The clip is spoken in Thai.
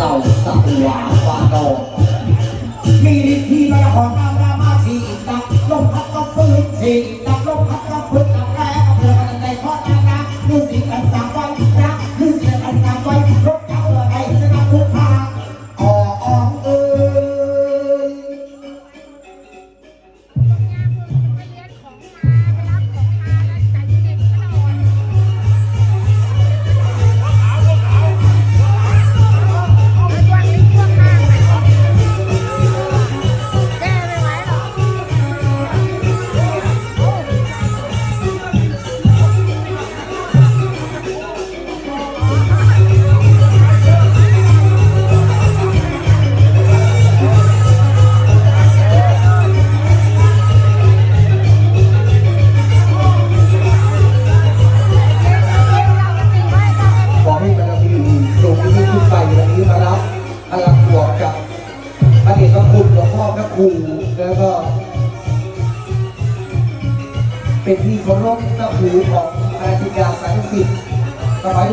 เหล่าสักวาฟาโดมีฤทธิ์ที่ละครดามดามาสีตาลมพัดก็ฟื้นที ยิ่งขึ้นไปวันนี้มารับพลังบวกกับพระเดชพระคุณหลวงพ่อพระครูแล้วก็ เป็นที่เคารพนับถือของอาธิกาสังสิทธิ์สมัย